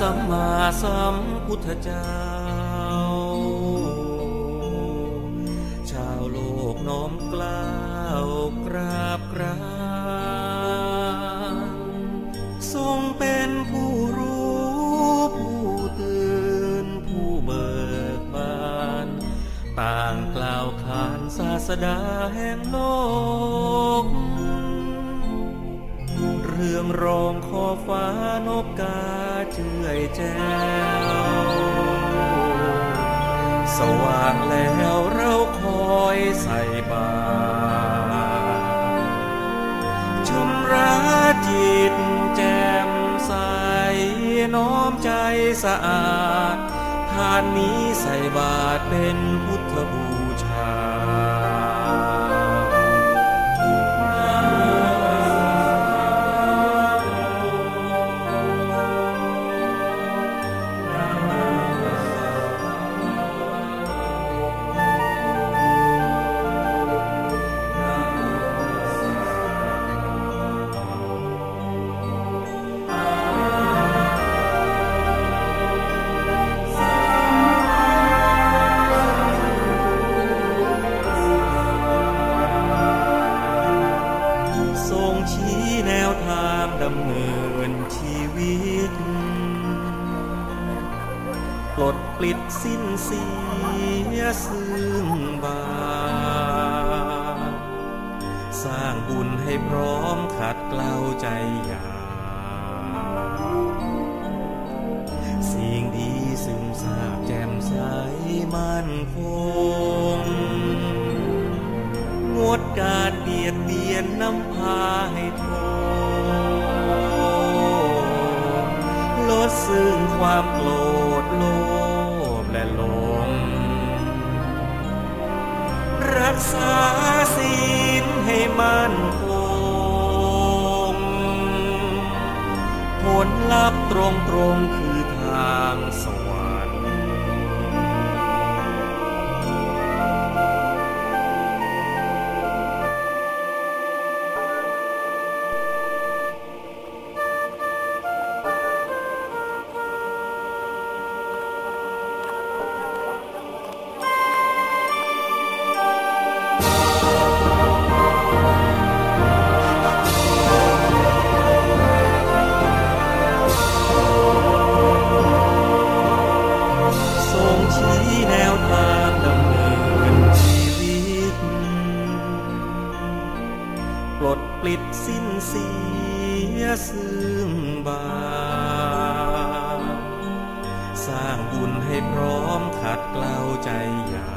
สัมมาสัมพุทธเจ้า ชาวโลกน้อมกล้าวกราบกรานทรงเป็นผู้รู้ผู้ตื่นผู้เบิกบาน ต่างกล่าวขานศาสดาแห่งโลก เรื่องรองขอฟ้านกกาเจื่อยแจ้วสว่างแล้วเราคอยใส่บาตรชำระจิตแจ่มใสน้อมใจสะอาดทานนี้ใส่บาตรเป็นพุทธบู ดำเนินชีวิตปลดปลิดสิ้นเสียซึ่งบาปสร้างบุญให้พร้อมขัดเกลาใจอยาสิ่งดีซึมซาบแจ่มใสมั่นคง งดการเบียดเบียนนำพาให้โท ดซึ่งความโกรธโลภและหลง รักษาศีลให้มั่นคงผลลัพธ์ตรงตรงคือทางสง ปลดปลิดสิ้นเสียซึ่งบาปสร้างบุญให้พร้อมขัดเกลาใจอยา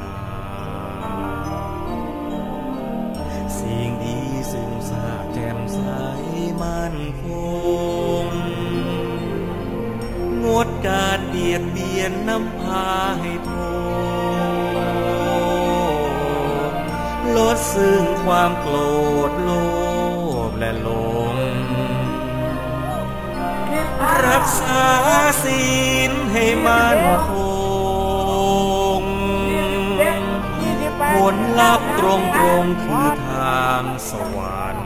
สิ่งดีซึมซาแจ่มใสมั่นคง งดการเบียดเบียนนำพาให้ท ดซึ่งความโกรธโลภและหลง รักษาศีลให้มั่นคงผลลัพธ์ตรงตรงคือทางสวรรค์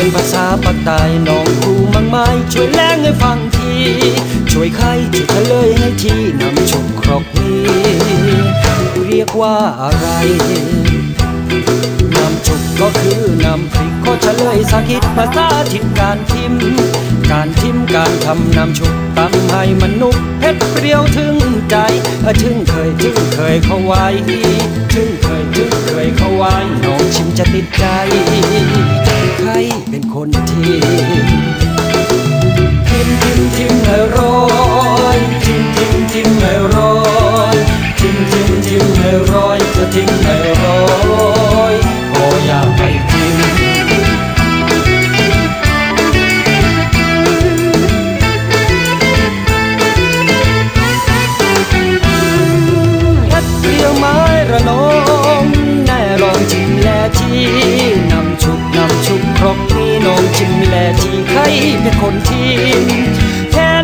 เป็นภาษาปากใต้น้องครูมังไม้ช่วยแลงให้ฟังที ช่วยใครช่วยเฉลยให้ทีนำชุบครกนี้เรียกว่าอะไรน้ำจุกก็คือน้ำพริกขอเฉลยสาธิตภาษาถิ่นการทิม การทิมการทำน้ำชุบตำให้มันนุกเผ็ดเปรี้ยวถึงใจถึงเคยถึงเคยเข้าไว้ถึงเคยถึงเคยเข้าไว้น้องชิมจะติดใจ คนทีทิมทิมทิมให้ร้อยทิมทิมทิมให้ร้อย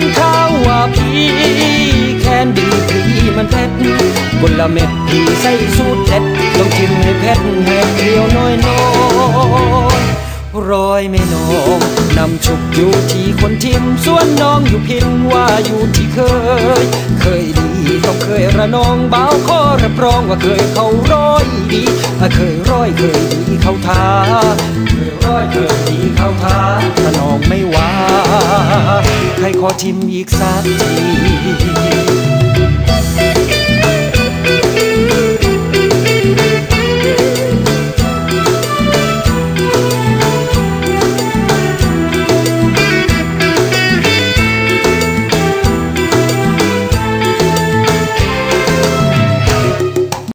นข้าวว่าพี่แคนดีพรีมันเพชรกุละเม็ดพี่ใส่สูตรเด็ดลองชิมให้เพชรให้เปรี้ยวน้อยน้อยร้อยไม่นองนำชุบอยู่ที่คนทิมส่วนน้องอยู่พินว่าอยู่ที่เคย เคยดีต้องเคยระนองเบาขอรับรองว่าเคยเขาร้อยดีเคยร้อยเคยดีเขาท่าเคยร้อยเคยดีเขาท่าถ้าน้องไม่ว่า ใครขอชิมอีกสักที